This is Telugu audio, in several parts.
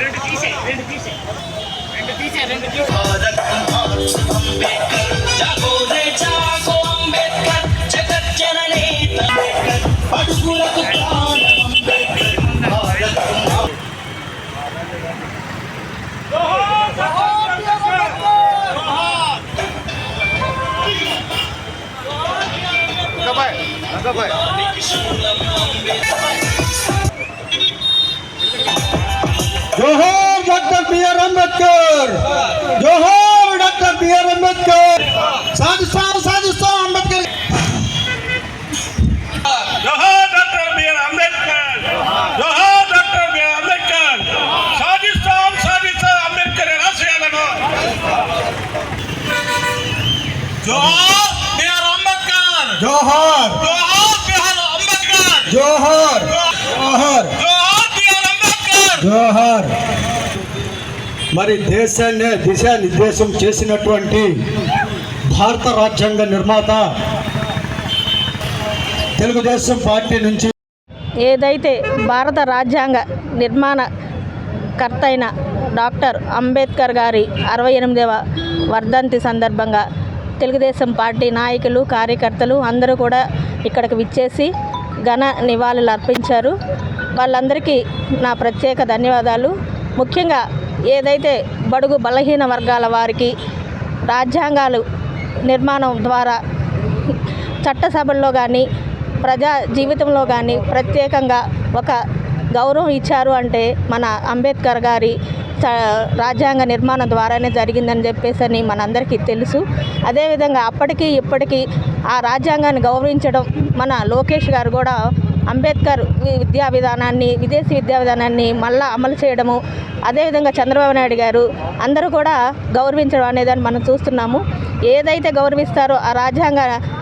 రెండు తీసే రెండు తీసే రెండు తీసే రెండు Давай, давай. జోహార్ డాక్టర్ బిఆర్ అంబేద్కర్ జోహార్ డాక్టర్ బిఆర్ అంబేద్కర్ సాధిస్తాం సాధిస్తాం అంబేద్కర్ జోహార్ డాక్టర్ బిఆర్ అంబేద్కర్ జోహార్ డాక్టర్ బిఆర్ అంబేద్కర్ సాధిస్తాం సాధిస్తాం అంబేద్కర్ ఆశయాలను జోహార్ బిఆర్ అంబేద్కర్ జోహార్ జోహార్ బిఆర్ అంబేద్కర్ జోహార్ జోహార్ జోహార్ బిఆర్ అంబేద్కర్ జోహార్. మరి దేశాన్ని దిశానిర్దేశం చేసినటువంటి భారత రాజ్యాంగ నిర్మాత తెలుగుదేశం పార్టీ నుంచి ఏదైతే భారత రాజ్యాంగ నిర్మాణ కర్త అయిన డాక్టర్ అంబేద్కర్ గారి అరవై ఎనిమిదవ వర్ధంతి సందర్భంగా తెలుగుదేశం పార్టీ నాయకులు కార్యకర్తలు అందరూ కూడా ఇక్కడికి విచ్చేసి ఘన నివాళులు అర్పించారు. వాళ్ళందరికీ నా ప్రత్యేక ధన్యవాదాలు. ముఖ్యంగా ఏదైతే బడుగు బలహీన వర్గాల వారికి రాజ్యాంగాలు నిర్మాణం ద్వారా చట్టసభల్లో కానీ ప్రజా జీవితంలో కానీ ప్రత్యేకంగా ఒక గౌరవం ఇచ్చారు అంటే మన అంబేద్కర్ గారి చ- రాజ్యాంగ నిర్మాణం ద్వారానే జరిగిందని చెప్పేసి అని మనందరికీ తెలుసు. అదేవిధంగా అప్పటికి ఇప్పటికీ ఆ రాజ్యాంగాన్ని గౌరవించడం మన లోకేష్ గారు కూడా అంబేద్కర్ వి- విద్యా విధానాన్ని విదేశీ విద్యా విధానాన్ని మళ్ళా అమలు చేయడము. అదేవిధంగా చంద్రబాబు నాయుడు గారు అందరూ కూడా గౌరవించడం అనేదాన్ని మనం చూస్తున్నాము. ఏదైతే గౌరవిస్తారో ఆ రాజ్యాంగ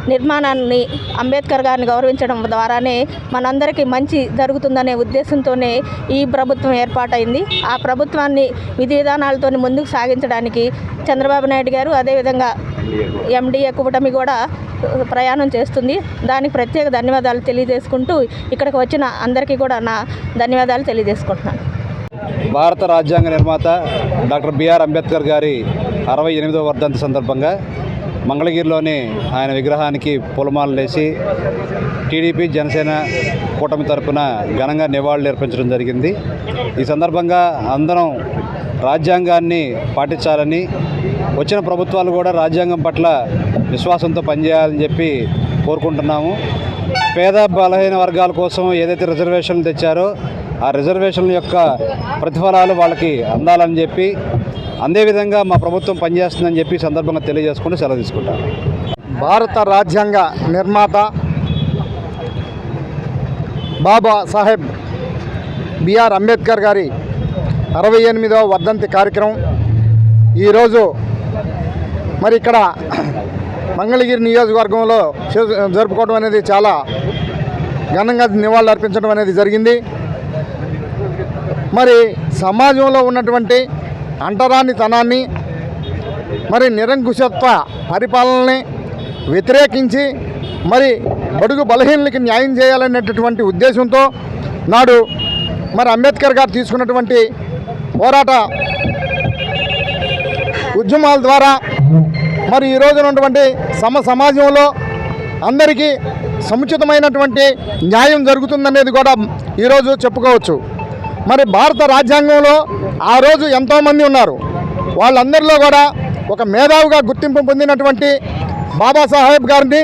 నిర్మాణాన్ని అంబేద్కర్ గారిని గౌరవించడం ద్వారానే మనందరికీ మంచి జరుగుతుందనే ఉద్దేశంతోనే ఈ ప్రభుత్వం ఏర్పాటైంది. ఆ ప్రభుత్వాన్ని విధి విధానాలతో ముందుకు సాగించడానికి చంద్రబాబు నాయుడు గారు అదేవిధంగా ఎండిఏ కూటమి కూడా ప్రయాణం చేస్తుంది. దానికి ప్రత్యేక ధన్యవాదాలు తెలియజేసుకుంటూ ఇక్కడికి వచ్చిన అందరికీ కూడా నా ధన్యవాదాలు తెలియజేసుకుంటున్నాను. భారత రాజ్యాంగ నిర్మాత డాక్టర్ బిఆర్ అంబేద్కర్ గారి అరవై ఎనిమిదవ వర్ధంతి సందర్భంగా మంగళగిరిలోని ఆయన విగ్రహానికి పూలమాలలు వేసి టీడీపీ జనసేన కూటమి తరపున ఘనంగా నివాళులు అర్పించడం జరిగింది. ఈ సందర్భంగా అందరం రాజ్యాంగాన్ని పాటించాలని వచ్చిన ప్రభుత్వాలు కూడా రాజ్యాంగం పట్ల విశ్వాసంతో పనిచేయాలని చెప్పి కోరుకుంటున్నాము. పేద బలహీన వర్గాల కోసం ఏదైతే రిజర్వేషన్లు తెచ్చారో ఆ రిజర్వేషన్ల యొక్క ప్రతిఫలాలు వాళ్ళకి అందాలని చెప్పి అందే విధంగా మా ప్రభుత్వం పనిచేస్తుందని చెప్పి సందర్భంగా తెలియజేసుకుంటూ సెలవు తీసుకుంటాను భారత రాజ్యాంగ నిర్మాత బాబా సాహెబ్ బిఆర్ అంబేద్కర్ గారి అరవై ఎనిమిదవ వర్ధంతి కార్యక్రమం. ఈరోజు మరి ఇక్కడ మంగళగిరి నియోజకవర్గంలో చే- జరుపుకోవడం అనేది చాలా ఘనంగా నివాళులు అర్పించడం అనేది జరిగింది. మరి సమాజంలో ఉన్నటువంటి అంటరానితనాన్ని మరి నిరంకుశత్వ పరిపాలనని వ్యతిరేకించి మరి బడుగు బలహీనలకి న్యాయం చేయాలనేటటువంటి ఉద్దేశంతో నాడు మరి అంబేద్కర్ గారు తీసుకున్నటువంటి పోరాట ఉద్యమాల ద్వారా మరి ఈ ఉన్నటువంటి సమ సమాజంలో అందరికీ సముచితమైనటువంటి న్యాయం జరుగుతుందనేది కూడా ఈరోజు చెప్పుకోవచ్చు. మరి భారత రాజ్యాంగంలో ఆ రోజు ఎంతోమంది ఉన్నారు. వాళ్ళందరిలో కూడా ఒక మేధావుగా గుర్తింపు పొందినటువంటి బాబాసాహెబ్ గారిని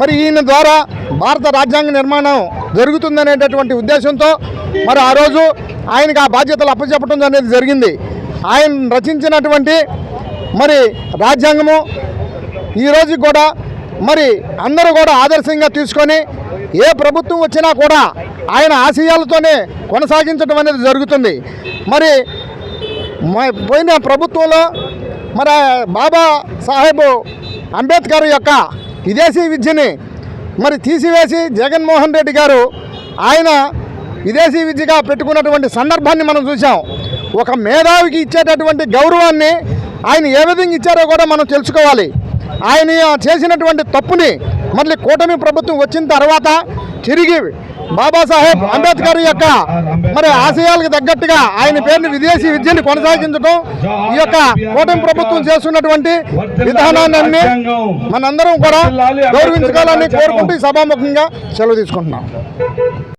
మరి ఈయన ద్వారా భారత రాజ్యాంగ నిర్మాణం జరుగుతుందనేటటువంటి ఉద్దేశంతో మరి ఆ రోజు ఆయనకు ఆ బాధ్యతలు అప్పచెప్పడం అనేది జరిగింది. ఆయన రచించినటువంటి మరి రాజ్యాంగము ఈ కూడా మరి అందరూ కూడా ఆదర్శంగా తీసుకొని ఏ ప్రభుత్వం వచ్చినా కూడా ఆయన ఆశయాలతోనే కొనసాగించడం అనేది జరుగుతుంది. మరి పోయిన ప్రభుత్వంలో మరి బాబా సాహెబ్ అంబేద్కర్ యొక్క విదేశీ విద్యని మరి తీసివేసి జగన్మోహన్ రెడ్డి గారు ఆయన విదేశీ విద్యగా పెట్టుకున్నటువంటి సందర్భాన్ని మనం చూసాం ఒక మేధావికి ఇచ్చేటటువంటి గౌరవాన్ని ఆయన ఏ విధంగా ఇచ్చారో కూడా మనం తెలుసుకోవాలి. ఆయన చేసినటువంటి తప్పుని మళ్ళీ కూటమి ప్రభుత్వం వచ్చిన తర్వాత తిరిగి బాబాసాహెబ్ అంబేద్కర్ యొక్క మరి ఆశయాలకు తగ్గట్టుగా ఆయన పేరుని విదేశీ విద్యను కొనసాగించడం ఈ యొక్క కూటమి ప్రభుత్వం చేస్తున్నటువంటి విధానాన్ని మనందరం కూడా గౌరవించుకోవాలని కోరుకుంటూ సభాముఖంగా సెలవు తీసుకుంటున్నాం.